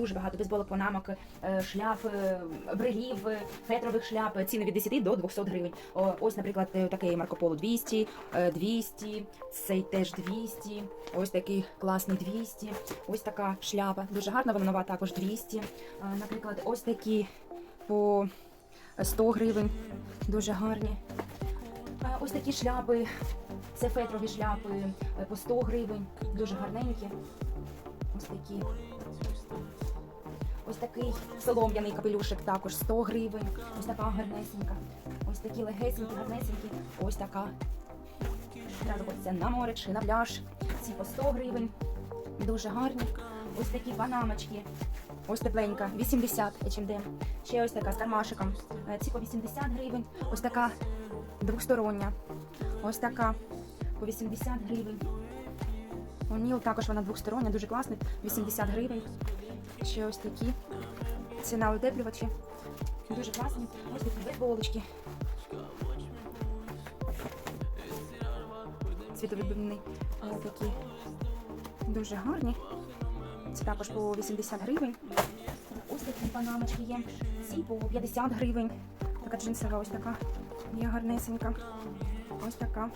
дуже багато бейсболок, панамок, е, шляп, е, брелів, е, фетрових шляп. Ціни від 10 до 200 гривень. Ось, наприклад, такий Марко Поло 200, е, 200, цей теж 200, ось такий класний 200, ось така шляпа. Дуже гарна, вона нова також 200. Е, Наприклад, ось такі по 100 гривень, дуже гарні. Ось такі шляпи, це фетрові шляпи по 100 гривень, дуже гарненькі. Ось такі. Ось такий солом'яний капелюшик також 100 гривень. Ось така гарнесенька. Ось такі легесенькі, гарнесенькі. Ось така. Одразу хочеться на море чи на пляж. Ці по 100 гривень. Дуже гарні. Ось такі панамочки. Ось тепленька, 80 H&M. Ще ось така з кармашиком. Е, Ці по 80 гривень. Ось така двостороння. Ось така по 80 гривень. Оніл також вона двостороння, дуже класна, 80 гривень. Ще ось такі. Ціна утеплювачі. Дуже класні. Ось такі бейсболочки. Світовідбивні Ось такі. Дуже гарні. Це також по 80 гривень. Ось такі панамочки є. Ці по 50 гривень. Така джинсова ось така. Є гарнесенька. Ось така.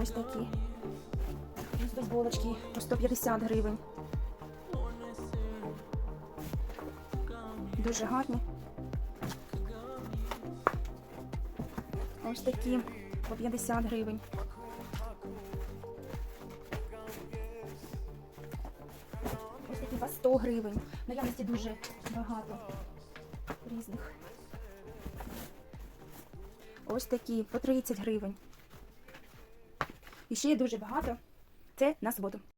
Ось такі. Бейсболочки по 150 гривень. Дуже гарні. Ось такі по 50 гривень. Ось такі по 100 гривень. Наявності дуже багато різних. Ось такі по 30 гривень. І ще є дуже багато. Це на суботу.